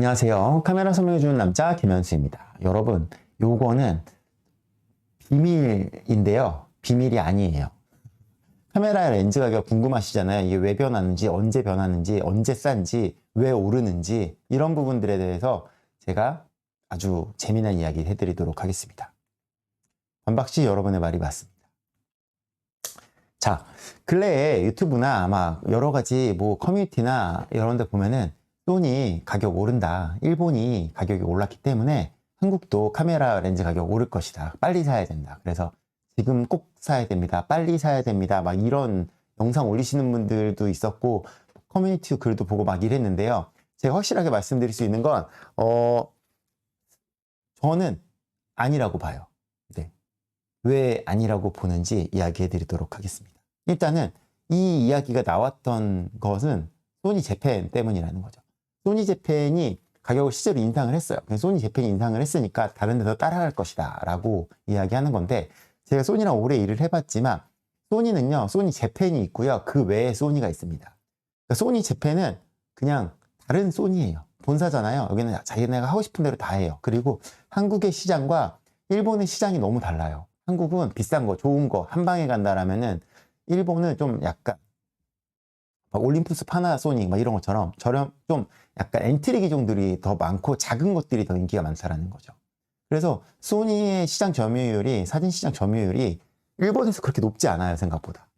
안녕하세요. 카메라 설명해주는 남자 김현수입니다. 여러분, 요거는 비밀인데요. 비밀이 아니에요. 카메라 렌즈 가격 궁금하시잖아요. 이게 왜 변하는지, 언제 변하는지, 언제 싼지, 왜 오르는지, 이런 부분들에 대해서 제가 아주 재미난 이야기 해드리도록 하겠습니다. 반박씨 여러분의 말이 맞습니다. 자, 근래에 유튜브나 아마 여러 가지 뭐 커뮤니티나 이런 데 보면은 소니 가격 오른다. 일본이 가격이 올랐기 때문에 한국도 카메라 렌즈 가격 오를 것이다. 빨리 사야 된다. 그래서 지금 꼭 사야 됩니다. 빨리 사야 됩니다. 막 이런 영상 올리시는 분들도 있었고 커뮤니티 글도 보고 막 이랬는데요. 제가 확실하게 말씀드릴 수 있는 건 어, 저는 아니라고 봐요. 네. 왜 아니라고 보는지 이야기해 드리도록 하겠습니다. 일단은 이 이야기가 나왔던 것은 소니 재팬 때문이라는 거죠. 소니 재팬이 가격을 실제로 인상을 했어요. 소니 재팬이 인상을 했으니까 다른 데서 따라갈 것이다 라고 이야기하는 건데 제가 소니랑 오래 일을 해봤지만 소니는요 소니 재팬이 있고요 그 외에 소니가 있습니다. 그러니까 소니 재팬은 그냥 다른 소니예요. 본사잖아요. 여기는 자기네가 하고 싶은 대로 다 해요. 그리고 한국의 시장과 일본의 시장이 너무 달라요. 한국은 비싼 거, 좋은 거, 한 방에 간다라면은 일본은 좀 약간 막 올림푸스 파나소닉 막 이런 것처럼 저렴 좀 약간 엔트리 기종들이 더 많고 작은 것들이 더 인기가 많다라는 거죠. 그래서 소니의 시장 점유율이 사진 시장 점유율이 일본에서 그렇게 높지 않아요 생각보다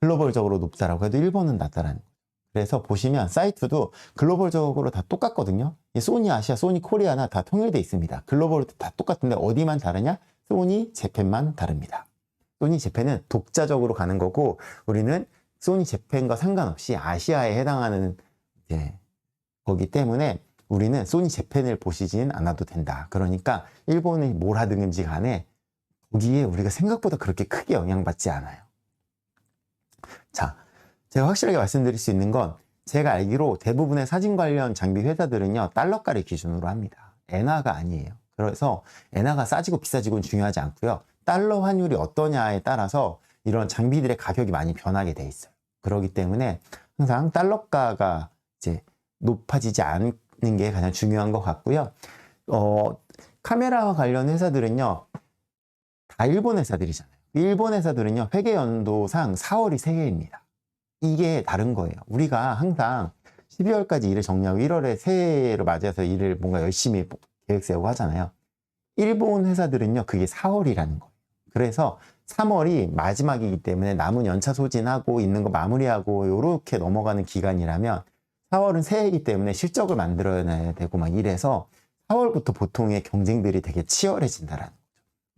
글로벌적으로 높다라고 해도 일본은 낮다라는 거죠. 그래서 보시면 사이트도 글로벌적으로 다 똑같거든요. 이 소니 아시아, 소니 코리아나 다 통일돼 있습니다. 글로벌 다 똑같은데 어디만 다르냐? 소니 재팬만 다릅니다. 소니 재팬은 독자적으로 가는 거고 우리는 소니 재팬과 상관없이 아시아에 해당하는 이제 거기 때문에 우리는 소니 재팬을 보시진 않아도 된다. 그러니까 일본이 뭘 하든지 간에 거기에 우리가 생각보다 그렇게 크게 영향받지 않아요. 자, 제가 확실하게 말씀드릴 수 있는 건 제가 알기로 대부분의 사진 관련 장비 회사들은요 달러가를 기준으로 합니다. 엔화가 아니에요. 그래서 엔화가 싸지고 비싸지고는 중요하지 않고요. 달러 환율이 어떠냐에 따라서 이런 장비들의 가격이 많이 변하게 돼 있어요. 그렇기 때문에 항상 달러가가 이제 높아지지 않는 게 가장 중요한 것 같고요. 어, 카메라와 관련 회사들은요, 다 일본 회사들이잖아요. 일본 회사들은요, 회계 연도상 4월이 새해입니다. 이게 다른 거예요. 우리가 항상 12월까지 일을 정리하고 1월에 새해를 맞이해서 일을 뭔가 열심히 계획 세우고 하잖아요. 일본 회사들은요, 그게 4월이라는 거예요. 그래서 3월이 마지막이기 때문에 남은 연차 소진하고 있는 거 마무리하고 요렇게 넘어가는 기간이라면 4월은 새해이기 때문에 실적을 만들어내야 되고 막 이래서 4월부터 보통의 경쟁들이 되게 치열해진다라는 거죠.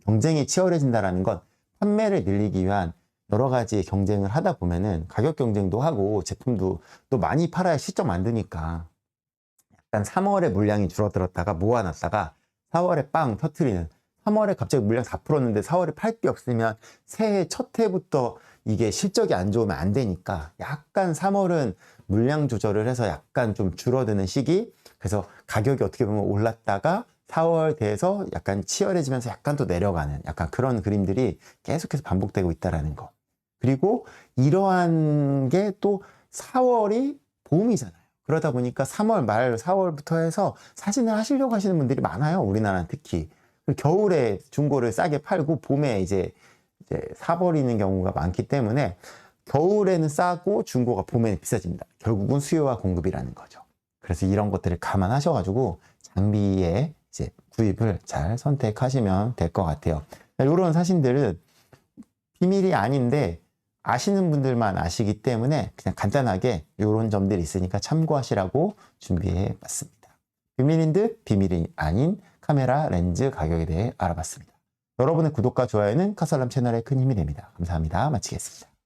경쟁이 치열해진다라는 건 판매를 늘리기 위한 여러 가지 경쟁을 하다 보면은 가격 경쟁도 하고 제품도 또 많이 팔아야 실적 만드니까 약간 3월에 물량이 줄어들었다가 모아놨다가 4월에 빵 터트리는 3월에 갑자기 물량 다 풀었는데 4월에 팔 게 없으면 새해 첫 해부터 이게 실적이 안 좋으면 안 되니까 약간 3월은 물량 조절을 해서 약간 좀 줄어드는 시기 그래서 가격이 어떻게 보면 올랐다가 4월 돼서 약간 치열해지면서 약간 또 내려가는 약간 그런 그림들이 계속해서 반복되고 있다라는 거. 그리고 이러한 게 또 4월이 봄이잖아요. 그러다 보니까 3월 말 4월부터 해서 사진을 하시려고 하시는 분들이 많아요. 우리나라는 특히. 겨울에 중고를 싸게 팔고 봄에 이제, 이제 사버리는 경우가 많기 때문에 겨울에는 싸고 중고가 봄에는 비싸집니다. 결국은 수요와 공급이라는 거죠. 그래서 이런 것들을 감안하셔가지고 장비의 이제 구입을 잘 선택하시면 될 것 같아요. 이런 사진들은 비밀이 아닌데 아시는 분들만 아시기 때문에 그냥 간단하게 이런 점들이 있으니까 참고하시라고 준비해 봤습니다. 비밀인 듯 비밀이 아닌 카메라 렌즈 가격에 대해 알아봤습니다. 여러분의 구독과 좋아요는 카살람 채널에 큰 힘이 됩니다. 감사합니다. 마치겠습니다.